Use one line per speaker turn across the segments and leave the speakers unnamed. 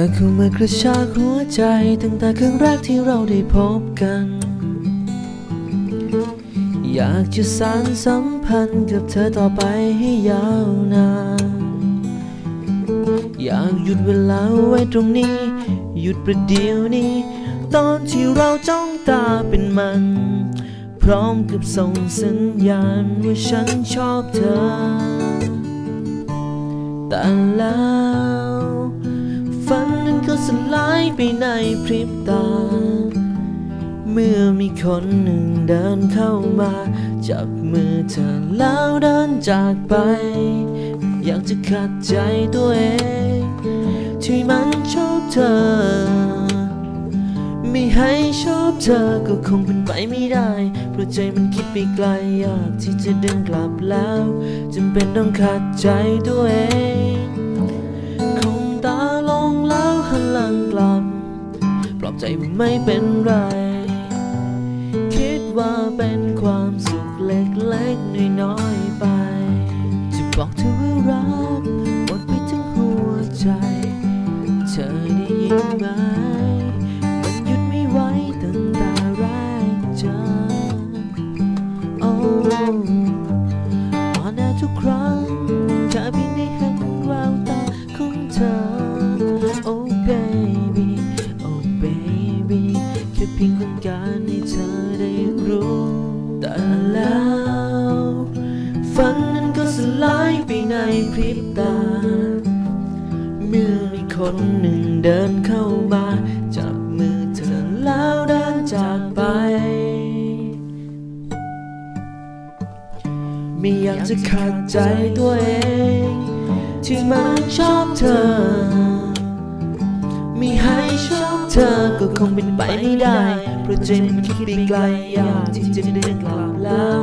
อเข้ามากระชากหัวใจ ตั้งแต่ครั้งแรกที่เราได้พบกัน อยากจะสานสัมพันธ์กับเธอต่อไปให้ยาวนาน อยากหยุดเวลาไว้ตรงนี้ หยุดประเดี๋ยวนี้ ตอนที่เราจ้องตาเป็นมัน พร้อมกับส่งสัญญาณว่าฉันชอบเธอ แต่แล้ว สลายไปในพริบตา เมื่อมีคนหนึ่งเดินเข้ามา จับมือเธอแล้วเดินจากไป อยากจะขัดใจตัวเอง ที่มันชอบเธอ ไม่ให้ชอบเธอก็คงเป็นไปไม่ได้ เพราะใจมันคิดไปไกลอยากที่จะเดินกลับแล้วจำเป็นต้องขัดใจตัวเอง ลังกลับปลอบใจว่าไม่เป็นไร คิดว่าเป็นความสุขเล็กๆน้อยๆไป จะบอกเธอว่ารักหมดไปทั้งหัวใจ เธอได้ยินไหม เพียงต้องการให้เธอได้รู้ แต่แล้ว ฝันนั้นก็สลายไปในพริบตา เมื่อมีคนหนึ่งเดินเข้ามา จับมือเธอแล้วเดินจากไป ไม่อยากจะขัดใจตัวเอง ที่มันชอบเธอ ก็คงเป็นไปไม่ได้ เพราะใจมันคิดไปไกลอยากที่จะเดินกลับแล้ว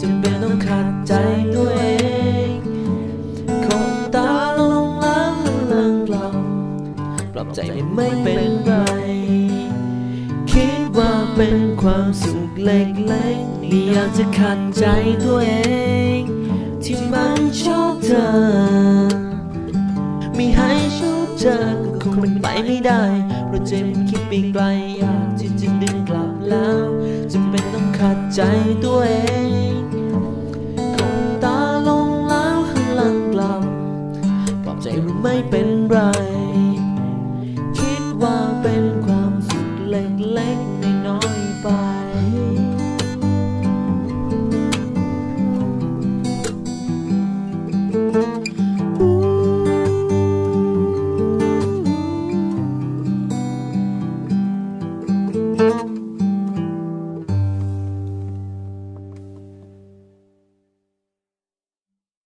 จำเป็นต้องขัดใจตัวเองคงตาลงล้วหันหลังกลับปรับใจไม่เป็นไรคิดว่าเป็นความสุขเล็กๆนี่อยากจะขัดใจตัวเอง ที่มันชอบเธอไม่ให้ชอบเธอก็คงเป็นไปไม่ได้เพราะใจมัน ไปไกลอยากที่จะดึงกลับแล้วจำเป็นต้องขัดใจตัวเอง